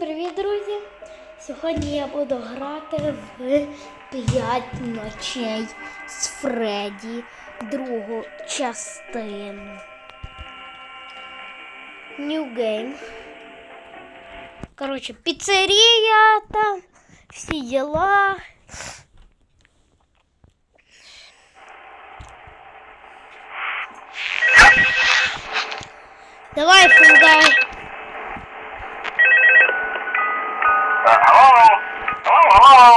привіт, друзі! Сьогодні я буду грати в 5 ночей з Фредді, другу частину. New Game. Короче, піцерія там, всі діла. Давай, фунгай. Hello? Hello, hello?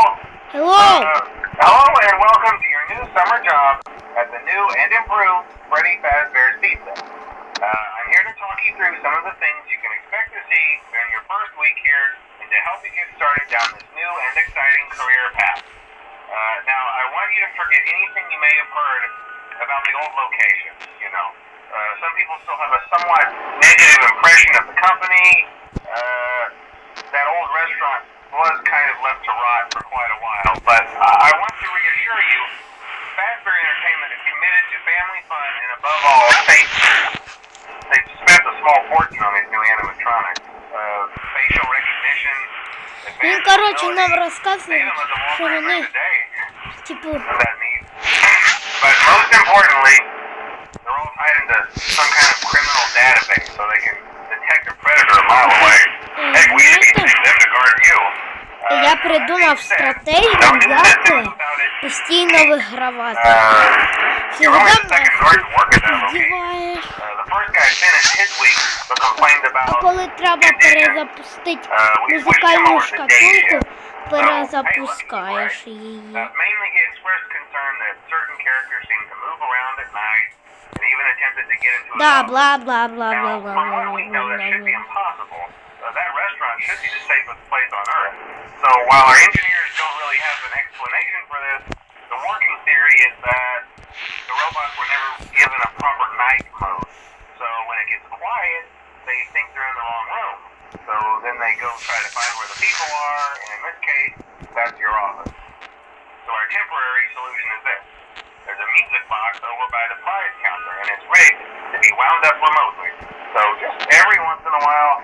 Hello! Uh, hello and welcome to your new summer job at the new and improved Freddy Fazbear's Pizza. Uh, I'm here to talk you through some of the things you can expect to see during your first week here and to help you get started down this new and exciting career path. Uh, now, I want you to forget anything you may have heard about the old location, you know. Uh, some people still have a somewhat negative impression of the company. Uh, that old restaurant was kind of left to rot for quite a while, but uh, I want to reassure you, Fazbear Entertainment is committed to family fun and above all, safety. They've spent a small fortune on these new animatronics. Uh, facial recognition, Ну, advanced короче, нам mobility, рассказывают, made them as a что Walmart вони, today. типу, Isn't that neat? But most importantly, they're all tied into some kind of criminal database so they can придумав стратегію, як постійно вигравати. Сподіваєш. А коли треба перезапустити музикальну шкатулку, перезапускаєш її. Да, бла бла бла бла бла бла бла бла. бла should be the safest place on earth. So while our engineers don't really have an explanation for this, the working theory is that the robots were never given a proper night mode. So when it gets quiet, they think they're in the wrong room. So then they go try to find where the people are, and in this case, that's your office. So our temporary solution is this. There's a music box over by the prize counter, and it's rigged to be wound up remotely. So just every once in a while,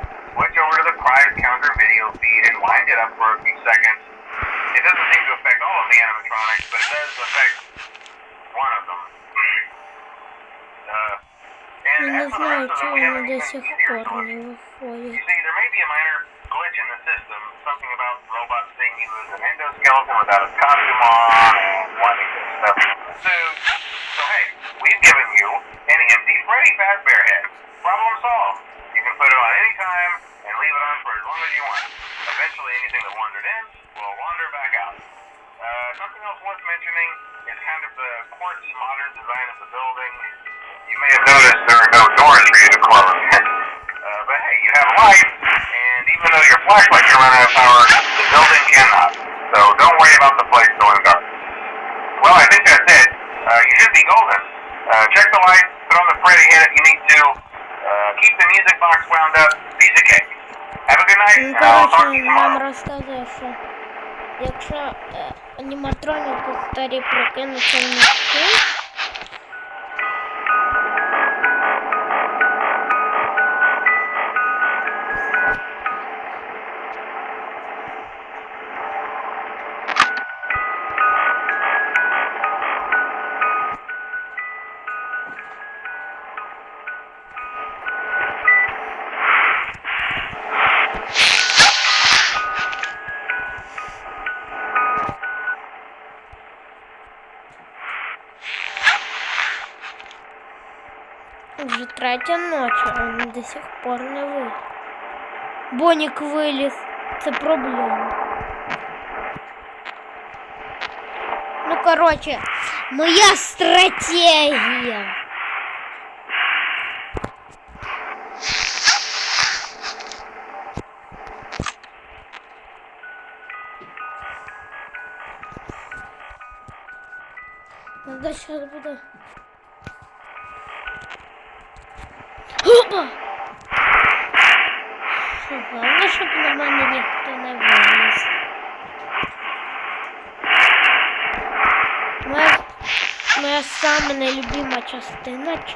counter video feed and wind it up for a few seconds. It doesn't seem to affect all of the animatronics, but it does affect one of them. Uh, and as for the rest of them, we have You see, there may be a minor glitch in the system, something about the robot seeing you as an endoskeleton without a costume on and wanting to stuff. So hey, we've given you an empty Freddy Fazbear head. Problem solved. You can put it on any time, and leave it on for as long as you want. Eventually, anything that wandered in will wander back out. Uh, something else worth mentioning is kind of the quirky modern design of the building. You may have noticed there are no doors for you to close. uh, but hey, you have light, and even though your flashlight can run out of power, the building cannot. So don't worry about the place going dark. Well, I think that's it. Uh, you should be golden. Uh, check the lights, put on the Freddy head if you need to. Uh, keep the music box wound up. Piece of cake. Have a good night, Ну, коротше, you нам розказує, що якщо е, аніматроніки старі прокинуться вночі, вже третя ночі, а він до сих пор не виліз. Бонік виліз. Це проблема. Ну, коротше, моя стратегія. Надо сейчас буде. Опа! Що, Головне, щоб на мене ніхто не виліз. Моя, моя сама нелюбима частина, чи